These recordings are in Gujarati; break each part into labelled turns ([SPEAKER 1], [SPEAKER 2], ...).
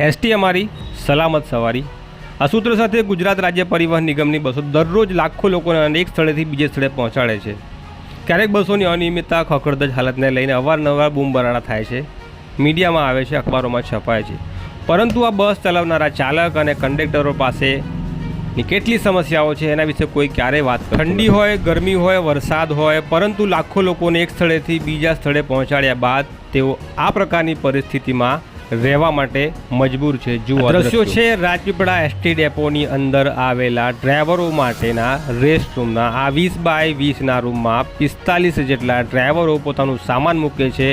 [SPEAKER 1] એસટી અમારી સલામત સવારી. આ સૂત્ર સાથે ગુજરાત રાજ્ય પરિવહન નિગમની બસો દરરોજ લાખો લોકોને અનેક સ્થળેથી બીજે સ્થળે પહોંચાડે છે. ક્યારેક બસોની અનિયમિતતા ખખડદજ હાલતને લઈને અવારનવાર બૂમબરાડા થાય છે. મીડિયામાં આવે છે, અખબારોમાં છપાય છે. પરંતુ આ બસ ચલાવનારા ચાલક અને કંડક્ટરો પાસે ની કેટલી સમસ્યાઓ છે એના વિશે કોઈ ક્યારેય વાત ઠંડી હોય, ગરમી હોય, વરસાદ હોય, પરંતુ લાખો લોકોને એક સ્થળેથી બીજા સ્થળે પહોંચાડ્યા બાદ તેઓ આ પ્રકારની પરિસ્થિતિમાં રહેવા માટે મજબૂર છે જુઓ દ્રશ્યો છે રાજપીપળા એસટી ડેપોની અંદર આવેલા ડ્રાઈવરો માટેના રેસ્ટ રૂમના. આ વીસ બાય વીસના રૂમમાં પિસ્તાલીસ જેટલા ડ્રાઈવરો પોતાનું સામાન મૂકે છે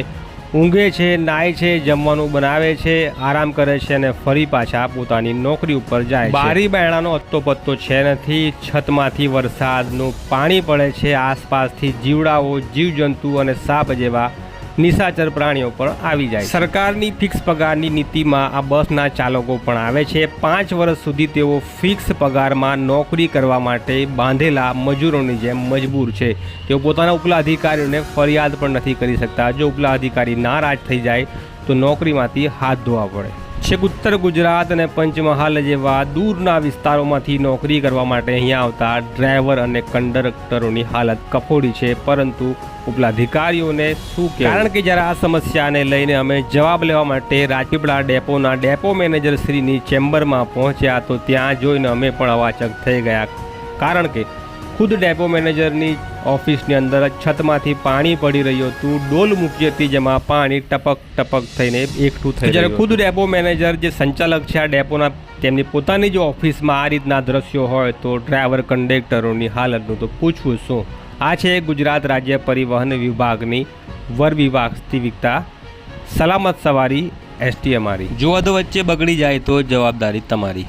[SPEAKER 1] ઊંઘે છે નાય છે જમવાનું બનાવે છે આરામ કરે છે અને ફરી પાછા પોતાની નોકરી ઉપર જાય બારી બાયણાનો અત્તો પત્તો છે નથી છતમાંથી વરસાદનું પાણી પડે છે આસપાસથી જીવડાઓ જીવજંતુ અને સાપ જેવા નિશાચર પ્રાણીઓ પણ આવી જાય સરકારની ફિક્સ પગારની નીતિમાં આ બસના ચાલકો પણ આવે છે. પાંચ વર્ષ સુધી તેઓ ફિક્સ પગારમાં નોકરી કરવા માટે બાંધેલા મજૂરોની જેમ મજબૂર છે. તેઓ પોતાના ઉપલા અધિકારીઓને ફરિયાદ પણ નથી કરી શકતા. જો ઉપલા અધિકારી નારાજ થઈ જાય તો નોકરીમાંથી હાથ ધોવા પડે. છેક ઉત્તર ગુજરાત અને પંચમહાલ જેવા દૂરના વિસ્તારોમાંથી નોકરી કરવા માટે અહીંયા આવતા ડ્રાઈવર અને કંડક્ટરોની હાલત કફોડી છે, પરંતુ ઉપલા અધિકારીઓને શું કારણ કે જ્યારે આ સમસ્યાને લઈને અમે જવાબ લેવા માટે રાજપીપળા ડેપોના ડેપો મેનેજર શ્રીની ચેમ્બરમાં પહોંચ્યા તો ત્યાં જોઈને અમે પણ અવાચક થઈ ગયા. કારણ કે ખુદ ડેપો મેનેજરની ઓફિસની અંદર છતમાંથી પાણી પડી રહ્યું હતું. ડોલ મૂકી હતી જેમાં પાણી ટપક ટપક થઈને એકઠું થઈ જ્યારે ખુદ ડેપો મેનેજર જે સંચાલક છે આ ડેપોના તેમની પોતાની જો ઓફિસમાં આ રીતના દ્રશ્યો હોય તો ડ્રાઈવર કંડક્ટરોની હાલતનું તો પૂછવું શું? આ છે ગુજરાત રાજ્ય પરિવહન વિભાગની વર વિભાગસ્તિકતા સલામત સવારી એસટી અમારી. જો અધ વચ્ચે બગડી જાય તો જવાબદારી તમારી.